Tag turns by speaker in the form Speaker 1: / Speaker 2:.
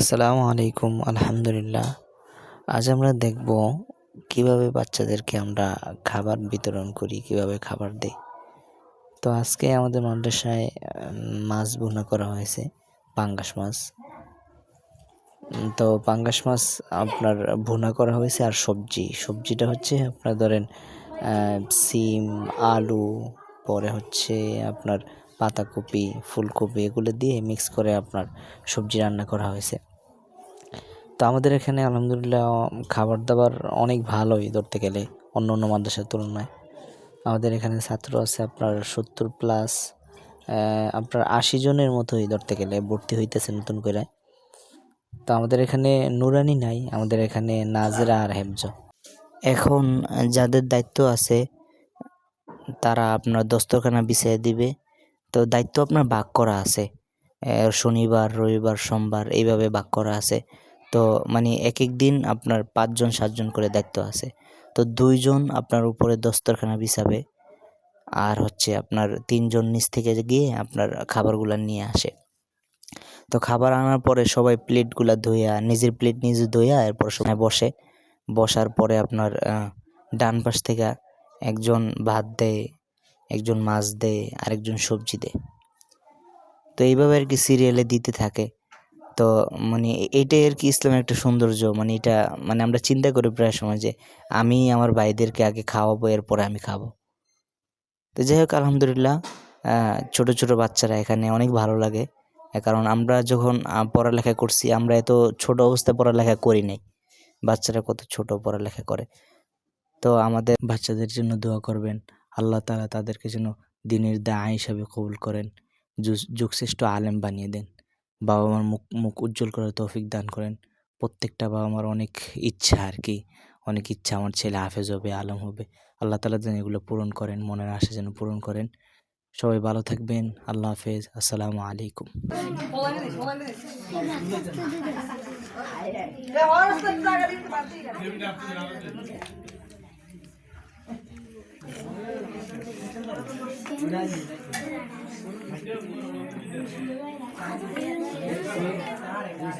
Speaker 1: আসসালামু আলাইকুম, আলহামদুলিল্লাহ। আজ আমরা দেখব কীভাবে বাচ্চাদেরকে আমরা খাবার বিতরণ করি, কীভাবে খাবার দেই। তো আজকে আমাদের মাদ্রাসায় মাছ ভুনা করা হয়েছে, পাঙ্গাস মাছ। তো পাঙ্গাস মাছ আপনার ভুনা করা হয়েছে আর সবজি। সবজিটা হচ্ছে আপনার ধরেন সিম, আলু, পরে হচ্ছে আপনার পাতাকপি, ফুলকপি, এগুলো দিয়ে মিক্স করে আপনার সবজি রান্না করা হয়েছে। তো আমাদের এখানে আলহামদুলিল্লাহ খাবার দাবার অনেক ভালোই ধরতে গেলে, অন্য অন্য মাদ্রাসার তুলনায়। আমাদের এখানে ছাত্র আছে আপনার সত্তর প্লাস আপনার আশি জনের মতোই ধরতে গেলে ভর্তি হইতেছে নতুন করে। তো আমাদের এখানে নুরানি নাই, আমাদের এখানে নাজরা আর হেফজ। এখন যাদের দায়িত্ব আছে, তারা আপনার দস্তরখানা বিছিয়ে দিবে। তো দায়িত্ব আপনার ভাগ করা আছে শনিবার, রবিবার, সোমবার, এইভাবে ভাগ করা আছে। তো মানে এক এক দিন আপনার পাঁচজন, সাতজন করে দায়িত্ব আছে। তো দুইজন আপনার উপরে দস্তরখানা বিছাবে আর হচ্ছে আপনার তিনজন নিচ থেকে গিয়ে আপনার খাবারগুলো নিয়ে আসে। তো খাবার আনার পরে সবাই প্লেটগুলো ধুইয়া, নিজের প্লেট নিজে ধুইয়া এরপর সময় বসে। বসার পরে আপনার ডান পাশ থেকে একজন ভাত দেয়, একজন মাছ দেয়, আরেকজন সবজি দেয়। তো এইভাবে আর কি সিরিয়ালে দিতে থাকে। তো মানে এটাই আর কি ইসলামের একটা সৌন্দর্য। মানে এটা মানে আমরা চিন্তা করি প্রায় সময় যে আমি আমার ভাইদেরকে আগে খাওয়াবো, এরপরে আমি খাব। তো যাই হোক, আলহামদুলিল্লাহ ছোট ছোট বাচ্চারা এখানে অনেক ভালো লাগে। কারণ আমরা যখন পড়ালেখা করছি, আমরা এত ছোট অবস্থায় পড়ালেখা করি নাই। বাচ্চারা কত ছোট পড়ালেখা করে। তো আমাদের বাচ্চাদের জন্য দোয়া করবেন। আল্লাহ তালা তাদেরকে যেন দিনের দায় হিসাবে কবুল করেন। যুগশ্রেষ্ঠ আলেম বানিয়ে দেন। বাবা মার মুখ মুখ উজ্জ্বল করার তৌফিক দান করেন। প্রত্যেকটা বাবা মার অনেক ইচ্ছা আর কি অনেক ইচ্ছা আমার ছেলে হাফেজ হবে, আলম হবে। আল্লাহ তালা যেন এগুলো পূরণ করেন, মনের আশা যেন পূরণ করেন। সবাই ভালো থাকবেন। আল্লাহ হাফেজ। আসসালামু আলাইকুম। 你是未来太多